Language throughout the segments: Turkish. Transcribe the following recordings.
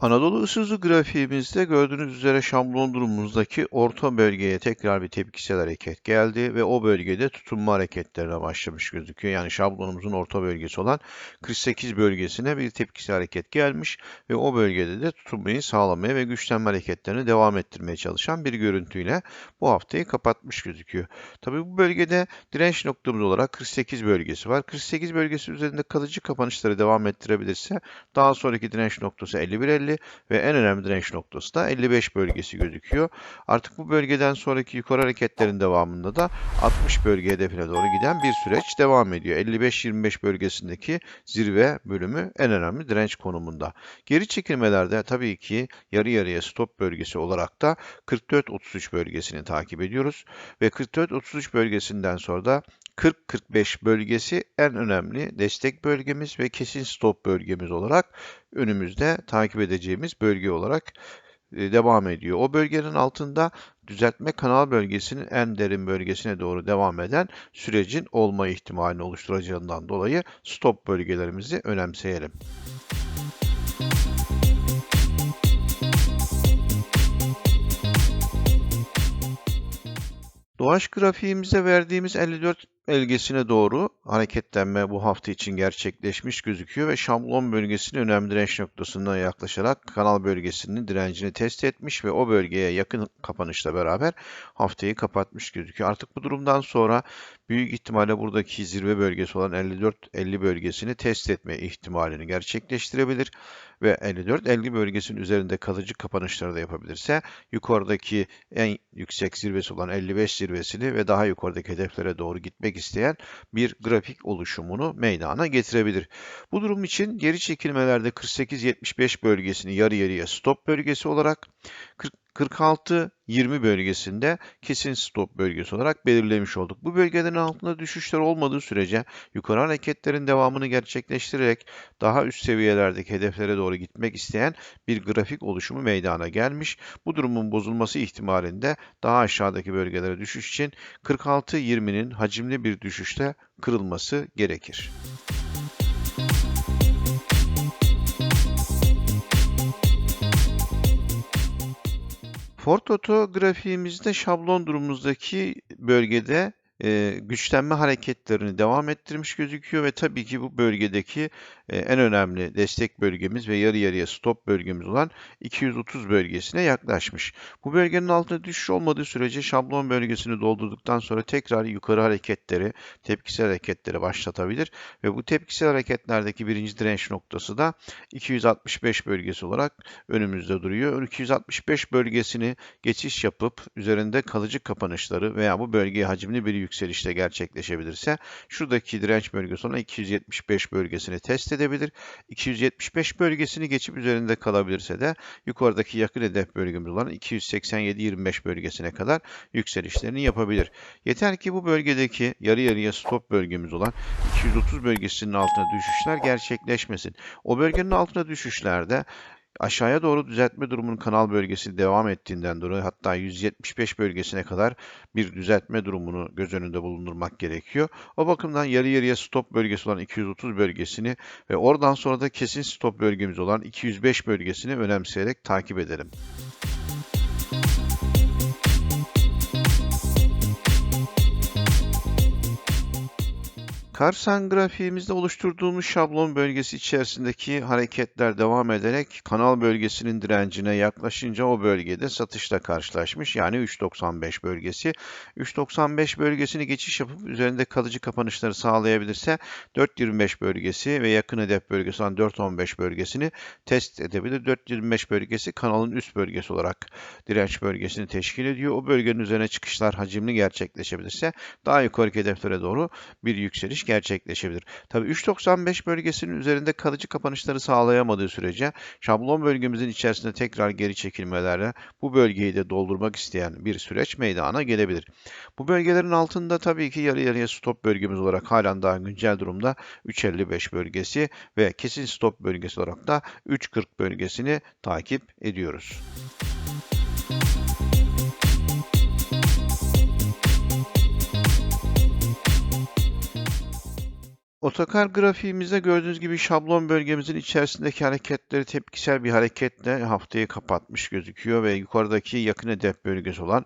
Anadolu ısızı grafiğimizde gördüğünüz üzere şablon durumumuzdaki orta bölgeye tekrar bir tepkisel hareket geldi ve o bölgede tutunma hareketlerine başlamış gözüküyor. Yani şablonumuzun orta bölgesi olan 48 bölgesine bir tepkisel hareket gelmiş ve o bölgede de tutunmayı sağlamaya ve güçlenme hareketlerini devam ettirmeye çalışan bir görüntüyle bu haftayı kapatmış gözüküyor. Tabii bu bölgede direnç noktamız olarak 48 bölgesi var. 48 bölgesi üzerinde kalıcı kapanışları devam ettirebilirse daha sonraki direnç noktası 51.50 50 ve en önemli direnç noktası da 55 bölgesi gözüküyor. Artık bu bölgeden sonraki yukarı hareketlerin devamında da 60 bölge hedefine doğru giden bir süreç devam ediyor. 55-25 bölgesindeki zirve bölümü en önemli direnç konumunda. Geri çekilmelerde tabii ki yarı yarıya stop bölgesi olarak da 44-33 bölgesini takip ediyoruz ve 44-33 bölgesinden sonra da 40-45 bölgesi en önemli destek bölgemiz ve kesin stop bölgemiz olarak önümüzde takip edeceğimiz bölge olarak e, devam ediyor. O bölgenin altında düzeltme kanal bölgesinin en derin bölgesine doğru devam eden sürecin olma ihtimalini oluşturacağından dolayı stop bölgelerimizi önemseyelim. Doğaç grafiğimize verdiğimiz 54 belgesine doğru hareketlenme bu hafta için gerçekleşmiş gözüküyor ve şablon bölgesinin önemli direnç noktasına yaklaşarak kanal bölgesinin direncini test etmiş ve o bölgeye yakın kapanışla beraber haftayı kapatmış gözüküyor. Artık bu durumdan sonra büyük ihtimalle buradaki zirve bölgesi olan 54-50 bölgesini test etme ihtimalini gerçekleştirebilir ve 54-50 bölgesinin üzerinde kalıcı kapanışları da yapabilirse yukarıdaki en yüksek zirvesi olan 55 zirvesini ve daha yukarıdaki hedeflere doğru gitmek isteyen bir grafik oluşumunu meydana getirebilir. Bu durum için geri çekilmelerde 48-75 bölgesini yarı yarıya stop bölgesi olarak 46-20 bölgesinde kesin stop bölgesi olarak belirlemiş olduk. Bu bölgelerin altında düşüşler olmadığı sürece yukarı hareketlerin devamını gerçekleştirerek daha üst seviyelerdeki hedeflere doğru gitmek isteyen bir grafik oluşumu meydana gelmiş. Bu durumun bozulması ihtimalinde daha aşağıdaki bölgelere düşüş için 46-20'nin hacimli bir düşüşte kırılması gerekir. Fortoto grafiğimizde şablon durumumuzdaki bölgede e, güçlenme hareketlerini devam ettirmiş gözüküyor ve tabii ki bu bölgedeki en önemli destek bölgemiz ve yarı yarıya stop bölgemiz olan 230 bölgesine yaklaşmış. Bu bölgenin altında düşüş olmadığı sürece şablon bölgesini doldurduktan sonra tekrar yukarı hareketleri, tepkisel hareketleri başlatabilir ve bu tepkisel hareketlerdeki birinci direnç noktası da 265 bölgesi olarak önümüzde duruyor. 265 bölgesini geçiş yapıp üzerinde kalıcı kapanışları veya bu bölgeye hacimli bir yükselişte gerçekleşebilirse şuradaki direnç bölgesi olan 275 bölgesini test edebilir. 275 bölgesini geçip üzerinde kalabilirse de yukarıdaki yakın hedef bölgemiz olan 287-25 bölgesine kadar yükselişlerini yapabilir. Yeter ki bu bölgedeki yarı yarıya stop bölgemiz olan 230 bölgesinin altına düşüşler gerçekleşmesin. O bölgenin altına düşüşlerde aşağıya doğru düzeltme durumunun kanal bölgesi devam ettiğinden dolayı hatta 175 bölgesine kadar bir düzeltme durumunu göz önünde bulundurmak gerekiyor. O bakımdan yarı yarıya stop bölgesi olan 230 bölgesini ve oradan sonra da kesin stop bölgemiz olan 205 bölgesini önemseyerek takip edelim. Karsan grafiğimizde oluşturduğumuz şablon bölgesi içerisindeki hareketler devam ederek kanal bölgesinin direncine yaklaşınca o bölgede satışla karşılaşmış. Yani 3.95 bölgesi. 3.95 bölgesini geçiş yapıp üzerinde kalıcı kapanışları sağlayabilirse 4.25 bölgesi ve yakın hedef bölgesi olan 4.15 bölgesini test edebilir. 4.25 bölgesi kanalın üst bölgesi olarak direnç bölgesini teşkil ediyor. O bölgenin üzerine çıkışlar hacimli gerçekleşebilirse daha yukarı hedeflere doğru bir yükseliş gerçekleşebilir. Tabi 3.95 bölgesinin üzerinde kalıcı kapanışları sağlayamadığı sürece şablon bölgemizin içerisinde tekrar geri çekilmelerle bu bölgeyi de doldurmak isteyen bir süreç meydana gelebilir. Bu bölgelerin altında tabii ki yarı yarıya stop bölgemiz olarak halen daha güncel durumda 3.55 bölgesi ve kesin stop bölgesi olarak da 3.40 bölgesini takip ediyoruz. Otokar grafiğimizde gördüğünüz gibi şablon bölgemizin içerisindeki hareketleri tepkisel bir hareketle haftayı kapatmış gözüküyor ve yukarıdaki yakın hedef bölgesi olan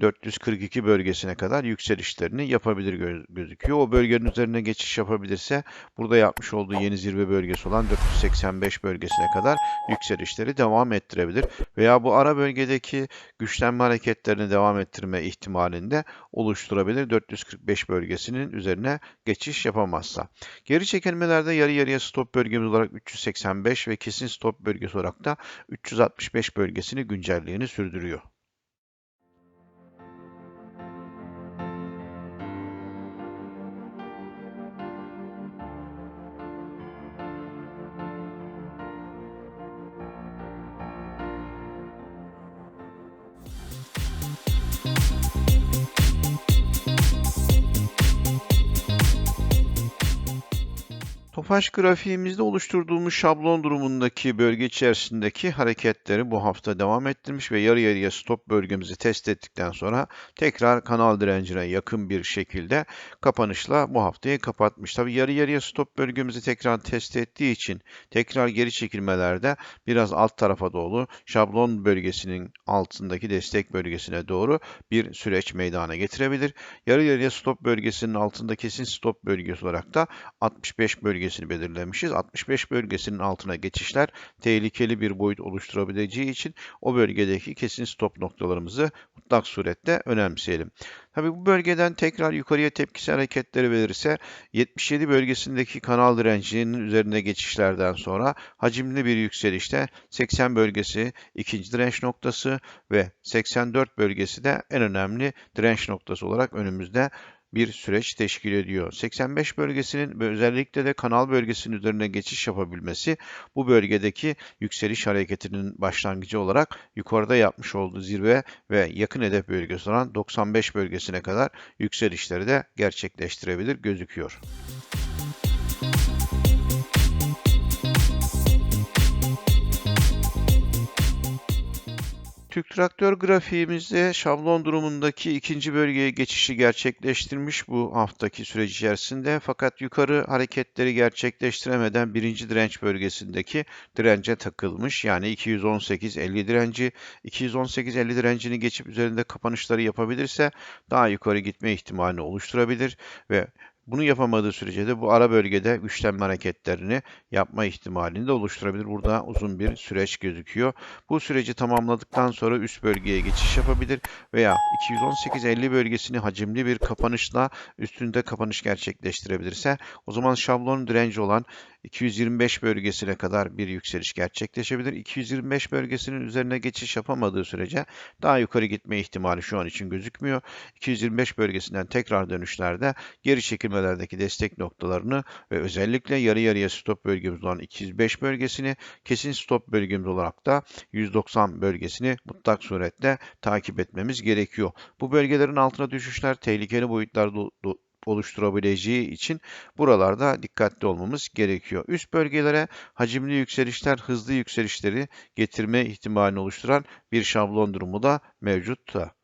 442 bölgesine kadar yükselişlerini yapabilir göz gözüküyor. O bölgenin üzerine geçiş yapabilirse burada yapmış olduğu yeni zirve bölgesi olan 485 bölgesine kadar yükselişleri devam ettirebilir. Veya bu ara bölgedeki güçlenme hareketlerini devam ettirme ihtimalinde oluşturabilir 445 bölgesinin üzerine geçiş yapamazsa. Geri çekilmelerde yarı yarıya stop bölgemiz olarak 385 ve kesin stop bölgesi olarak da 365 bölgesini güncelliğini sürdürüyor. Tofaş grafiğimizde oluşturduğumuz şablon durumundaki bölge içerisindeki hareketleri bu hafta devam ettirmiş ve yarı yarıya stop bölgemizi test ettikten sonra tekrar kanal direncine yakın bir şekilde kapanışla bu haftayı kapatmış. Tabi yarı yarıya stop bölgemizi tekrar test ettiği için tekrar geri çekilmelerde biraz alt tarafa doğru şablon bölgesinin altındaki destek bölgesine doğru bir süreç meydana getirebilir. Yarı yarıya stop bölgesinin altında kesin stop bölgesi olarak da 65 bölge bölgesini belirlemişiz. 65 bölgesinin altına geçişler tehlikeli bir boyut oluşturabileceği için o bölgedeki kesin stop noktalarımızı mutlak surette önemseyelim. Tabi bu bölgeden tekrar yukarıya tepkisi hareketleri verirse 77 bölgesindeki kanal direncinin üzerine geçişlerden sonra hacimli bir yükselişte 80 bölgesi ikinci direnç noktası ve 84 bölgesi de en önemli direnç noktası olarak önümüzde bir süreç teşkil ediyor. 85 bölgesinin ve özellikle de kanal bölgesinin üzerine geçiş yapabilmesi bu bölgedeki yükseliş hareketinin başlangıcı olarak yukarıda yapmış olduğu zirve ve yakın hedef bölgesi olan 95 bölgesine kadar yükselişleri de gerçekleştirebilir gözüküyor. Türk Traktör grafiğimizde şablon durumundaki ikinci bölgeye geçişi gerçekleştirmiş bu haftaki süreç içerisinde. Fakat yukarı hareketleri gerçekleştiremeden birinci direnç bölgesindeki dirence takılmış. Yani 218-50 direnci, 218-50 direncini geçip üzerinde kapanışları yapabilirse daha yukarı gitme ihtimalini oluşturabilir ve bunu yapamadığı sürece de bu ara bölgede güçlenme hareketlerini yapma ihtimalini de oluşturabilir. Burada uzun bir süreç gözüküyor. Bu süreci tamamladıktan sonra üst bölgeye geçiş yapabilir veya 218-50 bölgesini hacimli bir kapanışla üstünde kapanış gerçekleştirebilirse o zaman şablon direnci olan 225 bölgesine kadar bir yükseliş gerçekleşebilir. 225 bölgesinin üzerine geçiş yapamadığı sürece daha yukarı gitme ihtimali şu an için gözükmüyor. 225 bölgesinden tekrar dönüşlerde geri çekilmelerdeki destek noktalarını ve özellikle yarı yarıya stop bölgemiz olan 205 bölgesini kesin stop bölgemiz olarak da 190 bölgesini mutlak surette takip etmemiz gerekiyor. Bu bölgelerin altına düşüşler tehlikeli boyutlarda oluşturabileceği için buralarda dikkatli olmamız gerekiyor. Üst bölgelere hacimli yükselişler, hızlı yükselişleri getirme ihtimalini oluşturan bir şablon durumu da mevcutta.